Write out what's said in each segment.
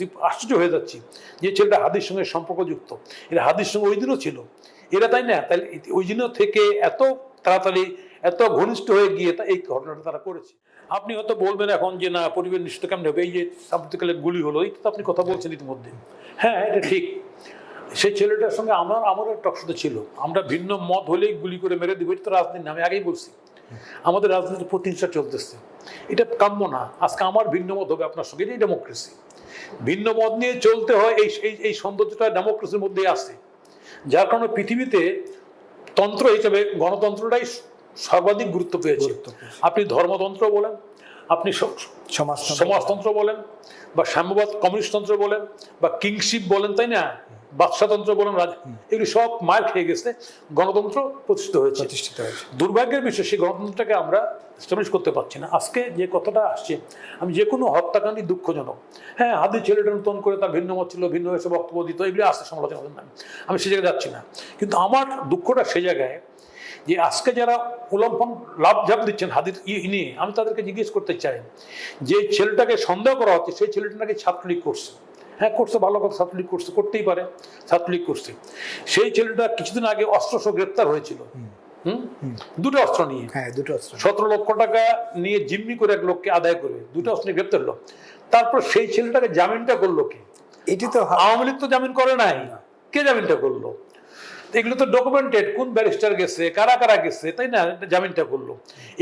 দেখতেছি আশ্চর্য হয়ে যাচ্ছি যে ছেলেটা হাদির সঙ্গে সম্পর্কযুক্ত। এরা হাদির সঙ্গে ওই দিনও ছিল। এরা তাই না? তাহলে ওই দিনও থেকে এত তাড়াতাড়ি, এত ঘনিষ্ঠ হয়ে গিয়ে তা এই ঘটনাটা তারা করেছে। আপনি হয়তো বলবেন এখন যে, না, পরিবেশ নিশ্চিত কেমন হবে? এই যে সাম্প্রতিককালে গুলি হলো, এই তো আপনি কথা বলছেন ইতিমধ্যে। হ্যাঁ এটা ঠিক। সেই ছেলেটার সঙ্গে আমার, আমারও অসুবিধা ছিল। আমরা ভিন্ন মত হলেই গুলি করে মেরে দিব, এটা তো রাজনীতি আমি আগেই বলছি। আমাদের রাজনীতির প্রতিহিংসা চলতেছে। এটা কাম্য না। আজকে আমার ভিন্ন মত হবে আপনার সঙ্গে, এটাই ডেমোক্রেসি ভিন্ন মত নিয়ে চলতে হয় এই এই এই সৌন্দর্যটা ডেমোক্রেসির মধ্যেই আসে যার কারণে পৃথিবীতে তন্ত্র হিসেবে গণতন্ত্রটাই সর্বাধিক গুরুত্ব পেয়েছে। আপনি ধর্মতন্ত্র বলেন আপনি সমাজ সমাজতন্ত্র বলেন বা সাম্যবাদ কমিউনিস্টতন্ত্র বলেন বা কিংশিপ বলেন তাই না? বাদশাতন্ত্র বলেন রাজ এগুলি সব মার খেয়ে গেছে গণতন্ত্র প্রতিষ্ঠিত হয়েছে। প্রতিষ্ঠিত হয়েছে। দুর্ভাগ্যের বিষয় সেই গণতন্ত্রটাকে আমরা এস্টাবলিশ করতে পারছি না। আজকে যে কথাটা আসছে আমি যে কোনো হত্যাকাণ্ডই দুঃখজনক। হ্যাঁ হাদি ছেলেটা নতুন করে তার ভিন্ন মত ছিল ভিন্ন হয়েছে বক্তব্য দিত এগুলি আসছে সমালোচনা করতে না আমি সে জায়গায় যাচ্ছি না। কিন্তু আমার দুঃখটা সে জায়গায় যে আজকে যারা উলম্ফন লাভ ঝাপ দিচ্ছেন হাদির ই- নিয়ে আমি তাদেরকে জিজ্ঞেস করতে চাই যে ছেলেটাকে সন্দেহ করা হচ্ছে সেই ছেলেটা নাকি ছাত্রলীগ করছে? হ্যাঁ করছে ভালো কথা ছাত্রলীগ করছে করতেই পারে ছাত্রলীগ করছে। সেই ছেলেটা কিছুদিন আগে অস্ত্রসহ গ্রেপ্তার হয়েছিল। হুম। দুটো অস্ত্র নিয়ে। হ্যাঁ দুটো অস্ত্র। সতেরো লক্ষ টাকা নিয়ে জিম্মি করে এক লোককে আদায় করবে দুটো অস্ত্র নিয়ে গ্রেপ্তার হলো। তারপর সেই ছেলেটাকে জামিনটা করল কে? এটি তো আওয়ামী লীগ তো জামিন করে নাই। কে জামিনটা করল? এগুলো তো ডকুমেন্টেড কোন ব্যারিস্টার গেছে কারা কারা গেছে তাই না? জামিনটা করল।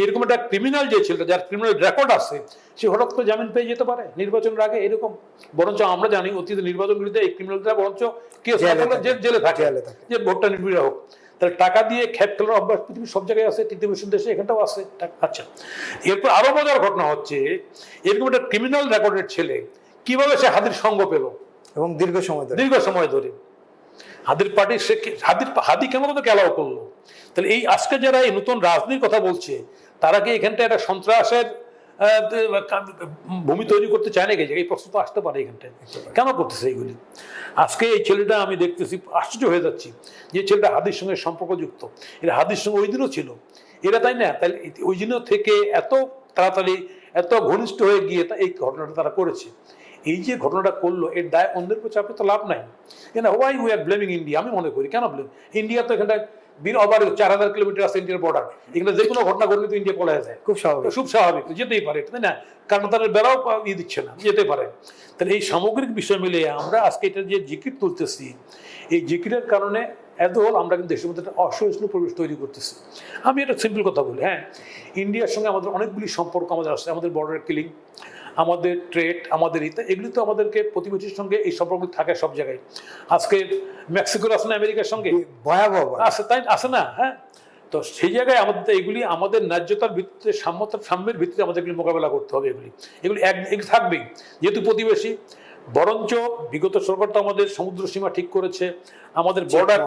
এরকম একটা ক্রিমিনাল যে ছিল যার ক্রিমিনাল রেকর্ড আছে সে হঠাৎ করে জামিন পেয়ে যেতে পারে নির্বাচনের আগে এরকম? বরঞ্চ আমরা জানি অতীত নির্বাচনগুলিতে এই ক্রিমিনালরা বরঞ্চ কেস জেলে থাকে। যে ভোটটা নির্বিড় হোক। তাহলে টাকা দিয়ে খেপ খেলার অভ্যাস পৃথিবীর সব জায়গায় আছে তৃতীয় বিশ্ব দেশে এখানটাও আছে। আচ্ছা। এরপর আরও মজার ঘটনা হচ্ছে এরকম একটা ক্রিমিনাল রেকর্ডের ছেলে কীভাবে সে হাতির সঙ্গ পেল? এবং দীর্ঘ সময় ধরে। দীর্ঘ সময় ধরে। হাদির পার্টি, সে হাদির হাদি কেন তাদেরকে অ্যালাউ করল? তাহলে এই আজকে যারা এই নতুন রাজনীতির কথা বলছে, তারা কি এখানটা একটা সন্ত্রাসের ভূমি তৈরি করতে চায় না এই প্রশ্ন তো আসতে পারে এখানটায়। কেন করতেছে এইগুলি? আজকে এই ছেলেটা আমি দেখতেছি, আশ্চর্য হয়ে যাচ্ছি যে ছেলেটা হাদির সঙ্গে সম্পর্কযুক্ত। এরা হাদির সঙ্গে ওই দিনও ছিল। এরা তাই না? তাহলে ওই দিনও থেকে এত তাড়াতাড়ি, এত ঘনিষ্ঠ হয়ে গিয়ে এই ঘটনাটা তারা করেছে। এই যে ঘটনাটা করল এর দায় অন্যের উপর চাপে তো লাভ নাই। কেন? Why we are blaming India আমি মনে করি কেন ব্লেম ইন্ডিয়া তো এখানটায় বীর অবার চার হাজার কিলোমিটার আছে ইন্ডিয়ার বর্ডার এখানে যে কোনো ঘটনা ঘটলে তো ইন্ডিয়া পলায় যায়। খুব স্বাভাবিক। খুব স্বাভাবিক যেতেই পারে তাই না? কারণ তাদের বেড়াও ইয়ে দিচ্ছে না যেতে পারে। তাহলে এই সামগ্রিক বিষয় মিলে আমরা আজকে এটা যে জিকির তুলতেছি এই জিকিরের কারণে এত হল আমরা কিন্তু দেশের মধ্যে একটা অসহিষ্ণু পরিবেশ তৈরি করতেছি। আমি এটা সিম্পল কথা বলি হ্যাঁ? ইন্ডিয়ার সঙ্গে আমাদের অনেকগুলি সম্পর্ক আমাদের আছে আমাদের বর্ডার কিলিং আমাদের ট্রেড আমাদের ইতে এগুলি তো আমাদেরকে প্রতিবেশীর সঙ্গে এই সম্পর্ক থাকে সব জায়গায়। আজকে মেক্সিকোর আছে না আমেরিকার সঙ্গে? ভয়াবহ আছে তাই আছে না হ্যাঁ? তো সেই জায়গায় আমাদের এগুলি আমাদের ন্যায্যতার ভিত্তিতে সাম্যতার সাম্যের ভিত্তিতে আমাদের এগুলি মোকাবেলা করতে হবে এগুলি। এগুলি এক এগুলি থাকবেই। যেহেতু প্রতিবেশী বরঞ্চ বিগত সরকার তো আমাদের সমুদ্র সীমা ঠিক করেছে আমাদের বর্ডার।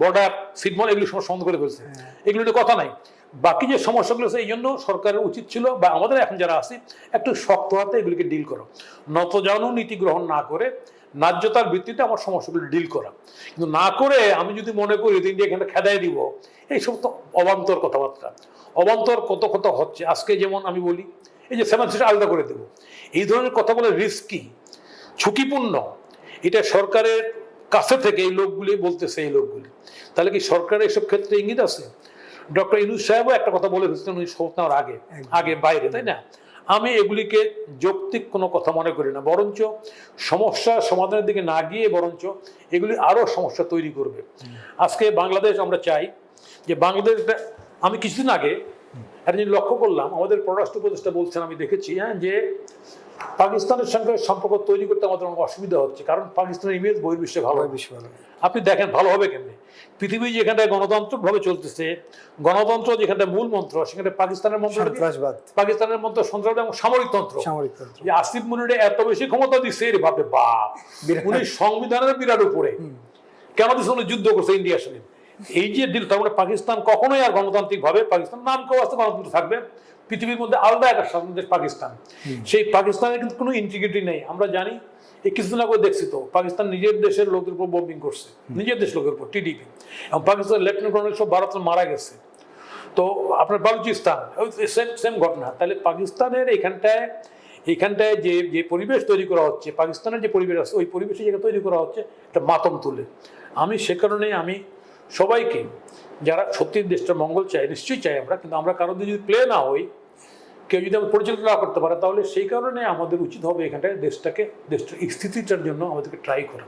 বর্ডার সিটমল এগুলি সব বন্ধ করে ফেলছে। এগুলো নিয়ে কথা নাই। বাকি যে সমস্যাগুলো আছে এই জন্য সরকারের উচিত ছিল বা আমাদের এখন যারা আছে একটু শক্ত হাতে এগুলিকে ডিল করো। নতজানু নীতি গ্রহণ না করে ন্যায্যতার ভিত্তিতে আমার সমস্যাগুলো ডিল করা। কিন্তু না করে আমি যদি মনে করি যে ইন্ডিয়া এখানে খেদাই দিব এইসব তো অবান্তর কথাবার্তা। অবান্তর কত কত হচ্ছে আজকে যেমন আমি বলি এই যে সেভেন সিট আলাদা করে দেবো। এই ধরনের কথা বলে রিস্কি ঝুঁকিপূর্ণ। এটা সরকারের কাছে থেকে এই লোকগুলি বলতেছে এই লোকগুলি। তাহলে কি সরকারের এসব ক্ষেত্রে ইঙ্গিত আছে? ডক্টর ইনুজ সাহেবও একটা কথা বলে ফেলছিলেন উনি শপথ নেওয়ার আগে আগে বাইরে তাই না? আমি এগুলিকে যৌক্তিক কোনো কথা মনে করি না বরঞ্চ সমস্যা সমাধানের দিকে না গিয়ে বরঞ্চ এগুলি আরও সমস্যা তৈরি করবে। আজকে বাংলাদেশ আমরা চাই যে বাংলাদেশ আমি কিছুদিন আগে একটা জিনিস লক্ষ্য করলাম আমাদের পররাষ্ট্র উপদেষ্টা বলছেন আমি দেখেছি হ্যাঁ যে পাকিস্তানের সঙ্গে সম্পর্ক তৈরি করতে আমাদের অনেক অসুবিধা হচ্ছে কারণ পাকিস্তানের ইমেজ বহির্বিশ্বে ভালো। ভয় বেশি ভালো। আপনি দেখেন ভালো হবে কেমনে? পৃথিবী যেখানটায় গণতান্ত্রিকভাবে চলতেছে গণতন্ত্র যেখানটা মূল মন্ত্র সেখানে পাকিস্তানের মন্ত্র পাকিস্তানের মন্ত্র সন্ত্রাস এবং সামরিক তন্ত্র। সামরিক তন্ত্র। যে আসিফ মুনিরে এত বেশি ক্ষমতা দিচ্ছে এর ভাবে বাপ। উনি সংবিধানের বিরাট উপরে। কেন দিচ্ছে উনি যুদ্ধ করছে ইন্ডিয়ার সঙ্গে। এই যে ডিল তার মানে পাকিস্তান কখনোই আর গণতান্ত্রিক ভাবে পাকিস্তান নাম কেউ আসতে গণতন্ত্র থাকবে পৃথিবীর মধ্যে আলাদা একটা স্বাধীন দেশ পাকিস্তান। সেই পাকিস্তানের কিন্তু কোনো ইন্টিগ্রিটি নেই। আমরা জানি এই কিছুদিন আগে দেখছি তো পাকিস্তান নিজের দেশের লোকদের উপর বোম্বিং করছে। নিজের দেশ লোকের উপর টিডিপি এবং পাকিস্তানের লেফটেন্যান্ট কর্নেল সব ভারত মারা গেছে। তো আপনার বালুচিস্তান সেম সেম ঘটনা। তাহলে পাকিস্তানের এখানটায় এখানটায় যে যে পরিবেশ তৈরি করা হচ্ছে পাকিস্তানের যে পরিবেশ আছে ওই পরিবেশে যেটা তৈরি করা হচ্ছে এটা মাতম তুলে। আমি সে কারণে আমি সবাইকে যারা সত্যি দেশটার মঙ্গল চাই নিশ্চয়ই চাই আমরা কিন্তু আমরা কারোর যদি প্লে না হই কেউ যদি আমরা পরিচালনা না করতে পারে তাহলে সেই কারণে আমাদের উচিত হবে এখানটায় দেশটাকে দেশটার স্থিতিটার জন্য আমাদেরকে ট্রাই করা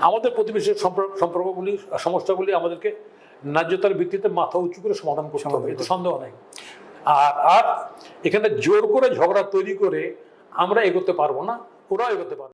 আমাদের প্রতিবেশীর সম্পর্ক সম্পর্কগুলি সমস্যাগুলি আমাদেরকে ন্যায্যতার ভিত্তিতে মাথা উঁচু করে সমাধান করতে হবে এতে সন্দেহ নাই আর আর এখানে জোর করে ঝগড়া তৈরি করে আমরা এগোতে পারব না ওরাও এগোতে পারবে।